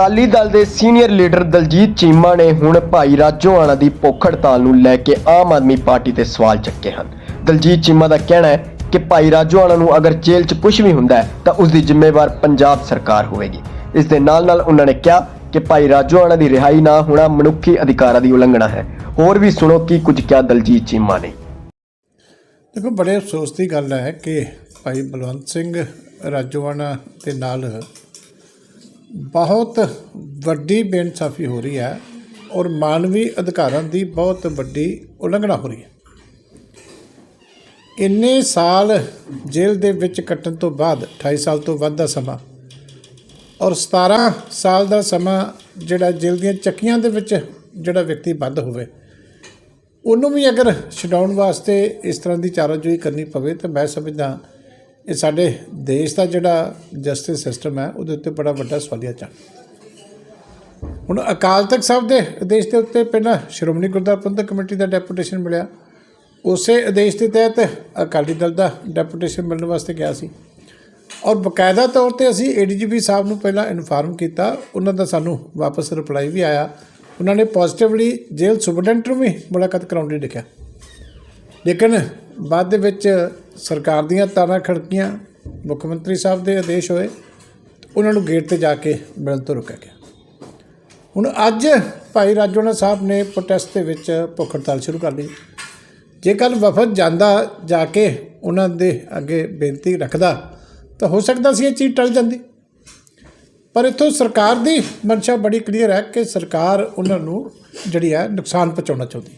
ਅਕਾਲੀ ਦਲ ਦੇ senior leader Daljit Cheema ਨੇ ਹੁਣ ਭਾਈ ਰਾਜੋਆਣਾ ਦੀ ਭੁੱਖ ਹੜਤਾਲ ਨੂੰ ਲੈ ਕੇ ਆਮ ਆਦਮੀ ਪਾਰਟੀ ਤੇ ਸਵਾਲ ਚੱਕੇ ਹਨ। ਦਲਜੀਤ ਚੀਮਾ ਦਾ ਕਹਿਣਾ ਹੈ ਕਿ ਭਾਈ ਰਾਜੋਆਣਾ ਨੂੰ ਅਗਰ ਜੇਲ੍ਹ 'ਚ ਕੁਝ ਵੀ ਹੁੰਦਾ ਤਾਂ ਉਸ ਦੀ ਜ਼ਿੰਮੇਵਾਰ ਪੰਜਾਬ ਸਰਕਾਰ ਹੋਵੇਗੀ। ਇਸ ਦੇ ਨਾਲ ਨਾਲ ਉਹਨਾਂ ਨੇ ਕਿਹਾ ਕਿ ਭਾਈ ਰਾਜੋਆਣਾ ਦੀ ਰਿਹਾਈ ਨਾ ਹੋਣਾ ਮਨੁੱਖੀ ਅਧਿਕਾਰਾਂ ਦੀ ਉਲੰਘਣਾ ਹੈ। ਹੋਰ ਵੀ ਸੁਣੋ ਕੀ ਕੁਝ ਕਿਹਾ ਦਲਜੀਤ ਚੀਮਾ ਨੇ। ਦੇਖੋ, ਬੜੇ ਅਫਸੋਸ ਦੀ ਗੱਲ ਹੈ ਕਿ ਭਾਈ ਬਲਵੰਤ ਸਿੰਘ ਰਾਜੋਆਣਾ ਦੇ ਨਾਲ ਬਹੁਤ ਵੱਡੀ ਬੇਇਨਸਾਫੀ ਹੋ ਰਹੀ ਹੈ ਔਰ ਮਾਨਵੀ ਅਧਿਕਾਰਾਂ ਦੀ ਬਹੁਤ ਵੱਡੀ ਉਲੰਘਣਾ ਹੋ ਰਹੀ ਹੈ। ਇੰਨੇ ਸਾਲ ਜੇਲ੍ਹ ਦੇ ਵਿੱਚ ਕੱਟਣ ਤੋਂ ਬਾਅਦ 28 ਸਾਲ ਤੋਂ ਵੱਧ ਦਾ ਸਮਾਂ ਔਰ 17 ਸਾਲ ਦਾ ਸਮਾਂ ਜਿਹੜਾ ਜੇਲ੍ਹ ਦੀਆਂ ਚੱਕੀਆਂ ਦੇ ਵਿੱਚ ਜਿਹੜਾ ਵਿਅਕਤੀ ਬੰਦ ਹੋਵੇ, ਉਹਨੂੰ ਵੀ ਅਗਰ ਛਡਾਉਣ ਵਾਸਤੇ ਇਸ ਤਰ੍ਹਾਂ ਦੀ ਚਾਰਾਜੋਈ ਕਰਨੀ ਪਵੇ ਤਾਂ ਮੈਂ ਸਮਝਦਾ ਇਹ ਸਾਡੇ ਦੇਸ਼ ਦਾ ਜਿਹੜਾ ਜਸਟਿਸ ਸਿਸਟਮ ਹੈ, ਉਹਦੇ ਉੱਤੇ ਬੜਾ ਵੱਡਾ ਸਵਾਲੀਆ ਚਿੰਨ੍ਹ ਹੁਣ ਅਕਾਲ ਤਖਤ ਸਾਹਿਬ ਦੇ ਆਦੇਸ਼ ਦੇ ਉੱਤੇ ਪਹਿਲਾਂ ਸ਼੍ਰੋਮਣੀ ਗੁਰਦੁਆਰਾ ਪ੍ਰਬੰਧਕ ਕਮੇਟੀ ਦਾ ਡੈਪੂਟੇਸ਼ਨ ਮਿਲਿਆ। ਉਸੇ ਆਦੇਸ਼ ਦੇ ਤਹਿਤ ਅਕਾਲੀ ਦਲ ਦਾ ਡੈਪੂਟੇਸ਼ਨ ਮਿਲਣ ਵਾਸਤੇ ਗਿਆ ਸੀ। ਔਰ ਬਕਾਇਦਾ ਤੌਰ ਤੇ ਅਸੀਂ ਏਡੀਜੀਪੀ ਸਾਹਿਬ ਨੂੰ ਪਹਿਲਾਂ ਇਨਫਾਰਮ ਕੀਤਾ। ਉਹਨਾਂ ਦਾ ਸਾਨੂੰ ਵਾਪਸ ਰਿਪਲਾਈ ਵੀ ਆਇਆ। ਉਹਨਾਂ ਨੇ ਪੋਜ਼ਿਟਿਵਲੀ ਜੇਲ੍ਹ ਸੁਪਰਡੈਂਟ ਨੂੰ ਵੀ ਮੁਲਾਕਾਤ ਕਰਾਉਣ ਲਈ ਲਿਖਿਆ। ਲੇਕਿਨ ਬਾਅਦ ਦੇ ਵਿੱਚ ਸਰਕਾਰ ਦੀਆਂ ਤਾਰਾਂ ਖੜਕੀਆਂ, ਮੁੱਖ ਮੰਤਰੀ ਸਾਹਿਬ ਦੇ ਆਦੇਸ਼ ਹੋਏ, ਉਹਨਾਂ ਨੂੰ ਗੇਟ ਤੇ ਜਾ ਕੇ ਮਿਲਣ ਤੋਂ ਰੁਕਿਆ ਗਿਆ। ਹੁਣ ਅੱਜ ਭਾਈ ਰਾਜੋਣਾ ਸਾਹਿਬ ਨੇ ਪ੍ਰੋਟੈਸਟ ਦੇ ਵਿੱਚ ਭੁੱਖ ਹੜਤਾਲ ਸ਼ੁਰੂ ਕਰ ਲਈ। ਜੇ ਕੱਲ ਵਫਦ ਜਾਂਦਾ, ਜਾ ਕੇ ਉਹਨਾਂ ਦੇ ਅੱਗੇ ਬੇਨਤੀ ਰੱਖਦਾ, ਤਾਂ ਹੋ ਸਕਦਾ ਸੀ ਇਹ ਚੀਜ਼ ਟਲ ਜਾਂਦੀ। ਪਰ ਇੱਥੋਂ ਸਰਕਾਰ ਦੀ ਮਨਸ਼ਾ ਬੜੀ ਕਲੀਅਰ ਹੈ ਕਿ ਸਰਕਾਰ ਉਹਨਾਂ ਨੂੰ ਜਿਹੜੀ ਹੈ ਨੁਕਸਾਨ ਪਹੁੰਚਾਉਣਾ ਚਾਹੁੰਦੀ।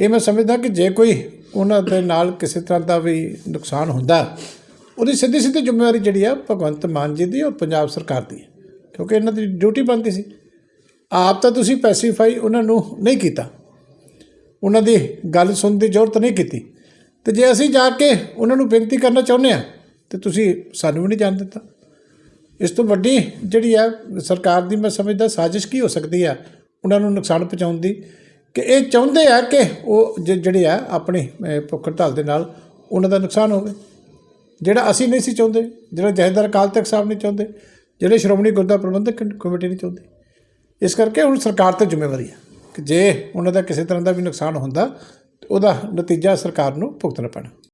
ਇਹ ਮੈਂ ਸਮਝਦਾ ਕਿ ਜੇ ਕੋਈ ਉਹਨਾਂ ਦੇ ਨਾਲ ਕਿਸੇ ਤਰ੍ਹਾਂ ਦਾ ਵੀ ਨੁਕਸਾਨ ਹੁੰਦਾ, ਉਹਦੀ ਸਿੱਧੀ ਸਿੱਧੀ ਜ਼ਿੰਮੇਵਾਰੀ ਜਿਹੜੀ ਆ ਭਗਵੰਤ ਮਾਨ ਜੀ ਦੀ ਔਰ ਪੰਜਾਬ ਸਰਕਾਰ ਦੀ ਹੈ, ਕਿਉਂਕਿ ਇਹਨਾਂ ਦੀ ਡਿਊਟੀ ਬਣਦੀ ਸੀ। ਆਪ ਤਾਂ ਤੁਸੀਂ ਪੈਸੀਫਾਈ ਉਹਨਾਂ ਨੂੰ ਨਹੀਂ ਕੀਤਾ। ਉਹਨਾਂ ਦੀ ਗੱਲ ਸੁਣਨ ਦੀ ਜ਼ਰੂਰਤ ਨਹੀਂ ਕੀਤੀ। ਤੇ ਜੇ ਅਸੀਂ ਜਾ ਕੇ ਉਹਨਾਂ ਨੂੰ ਬੇਨਤੀ ਕਰਨਾ ਚਾਹੁੰਦੇ ਆ, ਤੇ ਤੁਸੀਂ ਸਾਨੂੰ ਵੀ ਨਹੀਂ ਜਾਣ ਦਿੱਤਾ। ਇਸ ਤੋਂ ਵੱਡੀ ਜਿਹੜੀ ਆ ਸਰਕਾਰ ਦੀ ਮੈਂ ਸਮਝਦਾ ਸਾਜ਼ਿਸ਼ ਕੀ ਹੋ ਸਕਦੀ ਆ, ਉਹਨਾਂ ਨੂੰ ਨੁਕਸਾਨ ਪਹੁੰਚਾਉਣ ਦੀ। ਕਿ ਇਹ ਚਾਹੁੰਦੇ ਆ ਕਿ ਉਹ ਜ- ਜਿਹੜੇ ਆ ਆਪਣੀ ਭੁੱਖ ਹੜਤਾਲ ਦੇ ਨਾਲ ਉਹਨਾਂ ਦਾ ਨੁਕਸਾਨ ਹੋਵੇ। ਜਿਹੜਾ ਅਸੀਂ ਨਹੀਂ ਸੀ ਚਾਹੁੰਦੇ, ਜਿਹੜਾ ਜਥੇਦਾਰ ਅਕਾਲ ਤਖਤ ਸਾਹਿਬ ਨਹੀਂ ਚਾਹੁੰਦੇ, ਜਿਹੜੇ ਸ਼੍ਰੋਮਣੀ ਗੁਰਦੁਆਰਾ ਪ੍ਰਬੰਧਕ ਕਮੇਟੀ ਨਹੀਂ ਚਾਹੁੰਦੇ। ਇਸ ਕਰਕੇ ਹੁਣ ਸਰਕਾਰ ਤੇ ਜ਼ਿੰਮੇਵਾਰੀ ਹੈ ਕਿ ਜੇ ਉਹਨਾਂ ਦਾ ਕਿਸੇ ਤਰ੍ਹਾਂ ਦਾ ਵੀ ਨੁਕਸਾਨ ਹੁੰਦਾ ਤੇ ਉਹਦਾ ਨਤੀਜਾ ਸਰਕਾਰ ਨੂੰ ਭੁਗਤਣਾ ਪੈਣਾ।